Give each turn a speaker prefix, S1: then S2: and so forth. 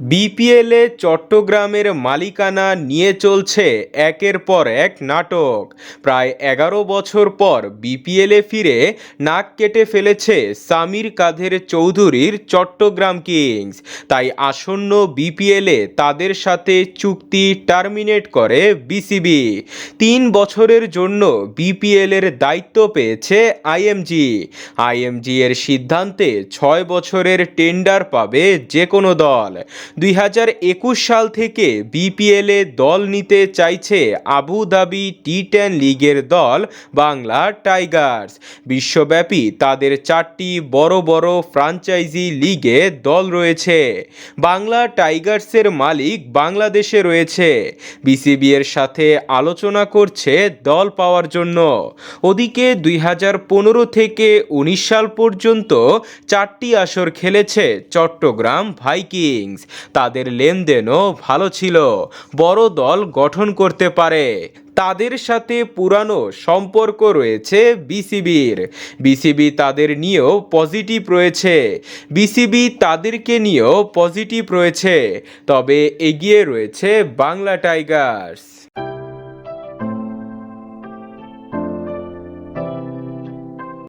S1: বিপিএলে চট্টগ্রামের মালিকানা নিয়ে চলছে একের পর এক নাটক। প্রায় এগারো বছর পর বিপিএলে ফিরে নাক কেটে ফেলেছে সামির কাদের চৌধুরীর চট্টগ্রাম কিংস। তাই আসন্ন বিপিএলে তাদের সাথে চুক্তি টার্মিনেট করে বিসিবি তিন বছরের জন্য বিপিএলের দায়িত্ব পেয়েছে আইএমজি আইএমজি এর সিদ্ধান্তে ছয় বছরের টেন্ডার পাবে যে কোনো দল। দুই হাজার একুশ সাল থেকে বিপিএলে দল নিতে চাইছে আবুধাবি টি টেন লিগের দল বাংলা টাইগার্স। বিশ্বব্যাপী তাদের চারটি বড় বড় ফ্রাঞ্চাইজি লিগে দল রয়েছে। বাংলা টাইগার্সের মালিক বাংলাদেশে রয়েছে। বিসিবি এর সাথে আলোচনা করছে দল পাওয়ার জন্য। ওদিকে দুই হাজার পনেরো থেকে উনিশ সাল পর্যন্ত চারটি আসর খেলেছে চট্টগ্রাম ভাইকিংস। তাদের লেনদেনও ভালো ছিল। বড় দল গঠন করতে পারে। তাদের সাথে পুরানো সম্পর্ক রয়েছে বিসিবির। বিসিবি তাদের নিয়েও পজিটিভ রয়েছে। বিসিবি তাদেরকে নিয়েও পজিটিভ রয়েছে। তবে এগিয়ে রয়েছে বাংলা টাইগার্স।